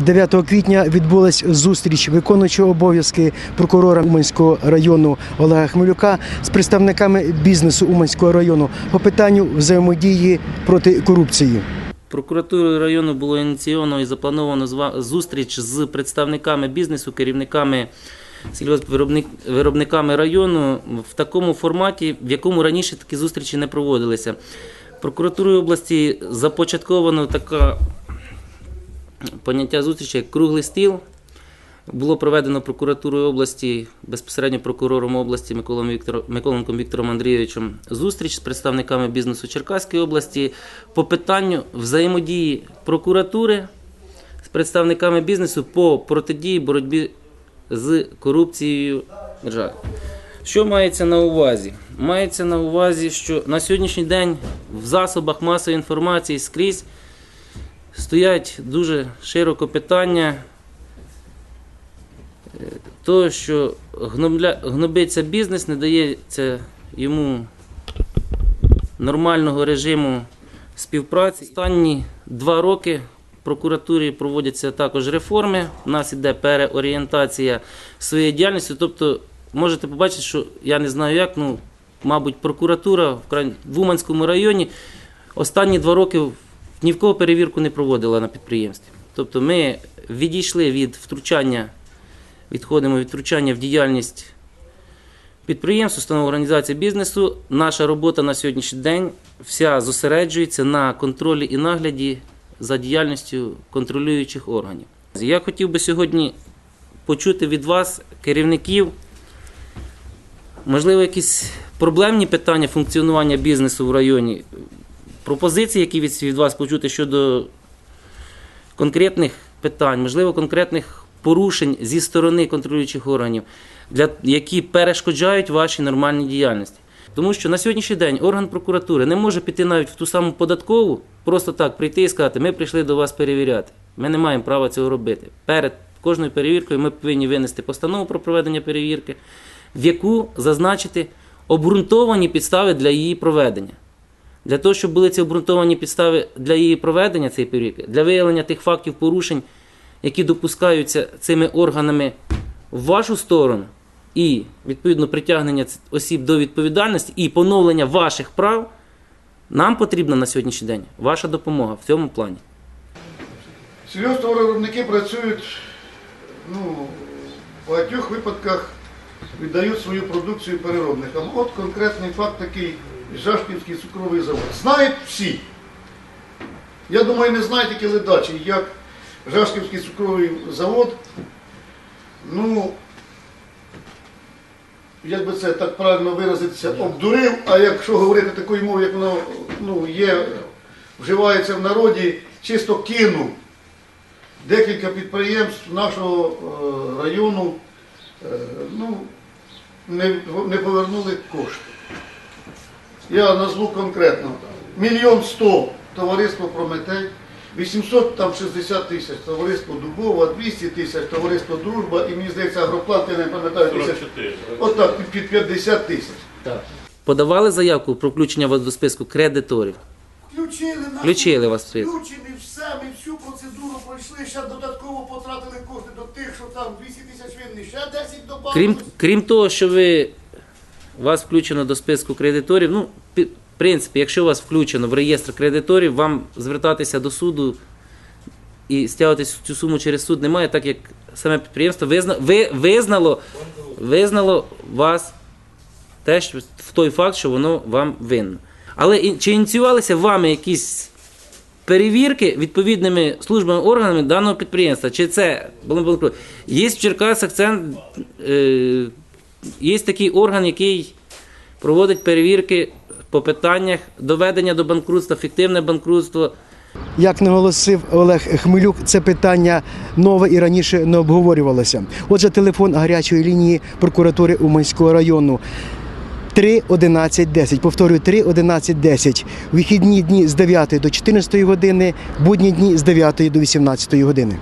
9 квітня відбулась зустріч виконуючого обов'язки прокурора Уманського району Олега Хмелюка з представниками бізнесу Уманського району по питанню взаємодії проти корупції. Прокуратурою району було ініційовано і заплановано зустріч з представниками бізнесу, керівниками сільгоспвиробниками району в такому форматі, в якому раніше такі зустрічі не проводилися. Прокуратурою області започатковано таке поняття зустрічі як круглий стіл. Було проведено прокуратурою області, безпосередньо прокурором області Миколом Віктор... Миколенком Віктором Андрійовичем зустріч з представниками бізнесу Черкаської області по питанню взаємодії прокуратури з представниками бізнесу по протидії боротьбі з корупцією в державі. Що мається на увазі? Мається на увазі, що на сьогоднішній день в засобах масової інформації скрізь стоять дуже широко питання того, що гнобиться бізнес, не дається йому нормального режиму співпраці. Останні два роки в прокуратурі проводяться також реформи. У нас іде переорієнтація своєї діяльності. Тобто, можете побачити, що я не знаю як, ну, мабуть, прокуратура в Уманському районі останні два роки ні в кого перевірку не проводила на підприємстві. Тобто ми відійшли від втручання відходимо від втручання в діяльність підприємств, установ організації бізнесу. Наша робота на сьогоднішній день вся зосереджується на контролі і нагляді за діяльністю контролюючих органів. Я хотів би сьогодні почути від вас, керівників, можливо, якісь проблемні питання функціонування бізнесу в районі, пропозиції, які від, вас почути щодо конкретних питань, можливо, конкретних порушень зі сторони контролюючих органів, для, які перешкоджають вашій нормальній діяльності. Тому що на сьогоднішній день орган прокуратури не може піти навіть в ту саму податкову, просто так прийти і сказати, ми прийшли до вас перевіряти. Ми не маємо права цього робити. Перед кожною перевіркою ми повинні винести постанову про проведення перевірки, в яку зазначити обґрунтовані підстави для її проведення. Для того, щоб були ці обґрунтовані підстави для її проведення цієї перевірки, для виявлення тих фактів порушень, які допускаються цими органами в вашу сторону, і відповідно притягнення осіб до відповідальності і поновлення ваших прав, нам потрібна на сьогоднішній день ваша допомога в цьому плані. Сільгосптоваровиробники працюють ну, в багатьох випадках віддають свою продукцію переробникам. От конкретний факт такий Жашківський цукровий завод. Знають всі. Я думаю, не знають тільки ледачі, як Жашківський цукровий завод, ну, як би це так правильно виразитися, обдурив, а якщо говорити такою мовою, як воно ну, є, вживається в народі, чисто кинув декілька підприємств нашого е, району е, ну, не, не повернули кошти. Я назву конкретно. Мільйон сто товариство Прометей, 860 тисяч товариство Дубова, 200 тисяч товариство Дружба і мені здається агроплат, я не пам'ятаю тисяч. От під- під 50 тисяч. Подавали заявку про включення вас до списку кредиторів. Включили на Включили вас в список. Включені все, ми всю процедуру пройшли, ще додатково потратили кошти до тих, що там 200 тисяч винні, ще 10 добавили. Крім, крім того, що ви вас включено до списку кредиторів, ну, в принципі, якщо вас включено в реєстр кредиторів, вам звертатися до суду і стягувати цю суму через суд немає, так як саме підприємство визна, ви, визнало, визнало вас теж в той факт, що воно вам винно. Але чи ініціювалися вами якісь перевірки відповідними службами органами даного підприємства? Чи це було? Є в Черкасах центр, е, є такий орган, який проводить перевірки по питаннях доведення до банкрутства, фіктивне банкрутство. Як наголосив Олег Хмелюк, це питання нове і раніше не обговорювалося. Отже, телефон гарячої лінії прокуратури Уманського району 3 11 10. Повторюю, 3 11 10. Вихідні дні з 9 до 14 години, будні дні з 9 до 18 години.